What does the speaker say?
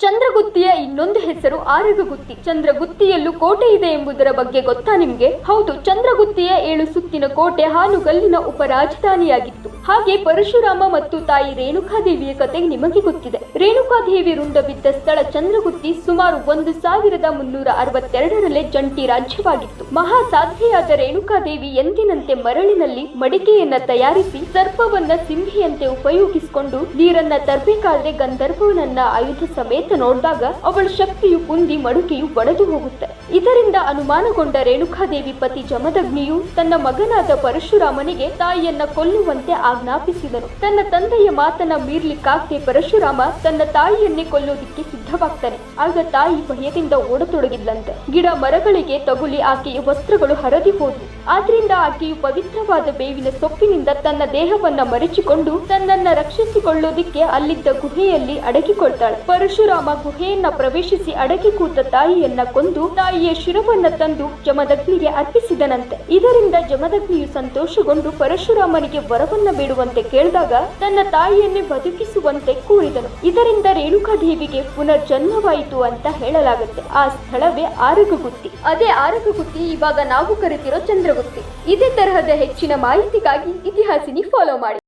ಚಂದ್ರಗುತ್ತಿಯ ಇನ್ನೊಂದು ಹೆಸರು ಆರಗಗುತ್ತಿ. ಚಂದ್ರಗುತ್ತಿಯಲ್ಲೂ ಕೋಟೆ ಇದೆ ಎಂಬುದರ ಬಗ್ಗೆ ಗೊತ್ತಾ ನಿಮಗೆ? ಹೌದು, ಚಂದ್ರಗುತ್ತಿಯ ಏಳು ಸುತ್ತಿನ ಕೋಟೆ ಹಾನುಗಲ್ಲಿನ ಉಪರಾಜಧಾನಿಯಾಗಿತ್ತು ಹಾಗೆ ಪರಶುರಾಮ ಮತ್ತು ತಾಯಿ ರೇಣುಕಾದೇವಿಯ ಕತೆ ನಿಮಗೆ ಗೊತ್ತಿದೆ. ರೇಣುಕಾದೇವಿ ರುಂಡ ಬಿದ್ದ ಸ್ಥಳ ಚಂದ್ರಗುತ್ತಿ ಸುಮಾರು ಒಂದು ಸಾವಿರದ ಮುನ್ನೂರ ಅರವತ್ತೆರಡರಲ್ಲೇ ಜಂಟಿ ರಾಜ್ಯವಾಗಿತ್ತು. ಮಹಾ ಸಾಧ್ವಿಯಾದ ರೇಣುಕಾದೇವಿ ಎಂದಿನಂತೆ ಮರಳಿನಲ್ಲಿ ಮಡಿಕೆಯನ್ನ ತಯಾರಿಸಿ ಸರ್ಪವನ್ನ ಸಿಂಹಿಯಂತೆ ಉಪಯೋಗಿಸಿಕೊಂಡು ನೀರನ್ನ ತರಬೇಕಾದ್ರೆ ಗಂಧರ್ವನನ್ನ ಆಯುಧ ಸಮೇತ ನೋಡಿದಾಗ ಅವಳ ಶಕ್ತಿಯು ಕುಂದಿ ಮಡುಕೆಯು ಒಡೆದು ಹೋಗುತ್ತೆ. ಇದರಿಂದ ಅನುಮಾನಗೊಂಡ ರೇಣುಕಾದೇವಿ ಪತಿ ಜಮದಗ್ನಿಯು ತನ್ನ ಮಗನಾದ ಪರಶುರಾಮನಿಗೆ ತಾಯಿಯನ್ನ ಕೊಲ್ಲುವಂತೆ ಆಜ್ಞಾಪಿಸಿದನು ತನ್ನ ತಂದೆಯ ಮಾತನ್ನ ಮೀರ್ಲಿಕ್ಕಾಗದೆ ಪರಶುರಾಮ ತನ್ನ ತಾಯಿಯನ್ನೇ ಕೊಲ್ಲುವುದಕ್ಕೆ ಸಿದ್ಧವಾಗ್ತಾನೆ. ಆಗ ತಾಯಿ ಭಯದಿಂದ ಓಡತೊಡಗಿದ್ಲಂತೆ. ಗಿಡ ಮರಗಳಿಗೆ ತಗುಲಿ ಆಕೆಯ ವಸ್ತ್ರಗಳು ಹರದಿ ಹೋದವು. ಆದ್ರಿಂದ ಆಕೆಯು ಪವಿತ್ರವಾದ ಬೇವಿನ ಸೊಪ್ಪಿನಿಂದ ತನ್ನ ದೇಹವನ್ನ ಮರೆಚಿಕೊಂಡು ತನ್ನನ್ನ ರಕ್ಷಿಸಿಕೊಳ್ಳೋದಿಕ್ಕೆ ಅಲ್ಲಿದ್ದ ಗುಹೆಯಲ್ಲಿ ಅಡಗಿಕೊಳ್ತಾಳೆ. ಪರಶುರಾಮ ಗುಹೆಯನ್ನ ಪ್ರವೇಶಿಸಿ ಅಡಗಿ ಕೂತ ತಾಯಿಯನ್ನ ಕೊಂದು ತಾಯಿಯ ಶಿರವನ್ನ ತಂದು ಜಮದಗ್ನಿಗೆ ಅರ್ಪಿಸಿದನಂತೆ. ಇದರಿಂದ ಜಮದಗ್ನಿಯು ಸಂತೋಷಗೊಂಡು ಪರಶುರಾಮನಿಗೆ ವರವನ್ನ ಬೇಡುವಂತೆ ಕೇಳಿದಾಗ ತನ್ನ ತಾಯಿಯನ್ನೇ ಬದುಕಿಸುವಂತೆ ಕೂರಿದನು. ಇದರಿಂದ ರೇಣುಕಾದೇವಿಗೆ ಪುನರ್ಜನ್ಮವಾಯಿತು ಅಂತ ಹೇಳಲಾಗುತ್ತೆ. ಆ ಸ್ಥಳವೇ ಆರಗಗುತ್ತಿ ಅದೇ ಆರಗಗುತ್ತಿ ಇವಾಗ ನಾವು ಕರಿತಿರೋ ಚಂದ್ರಗುತ್ತಿ ಇದೇ ತರಹದ ಹೆಚ್ಚಿನ ಮಾಹಿತಿಗಾಗಿ ಇತಿಹಾಸಿನಿ ಫಾಲೋ ಮಾಡಿ.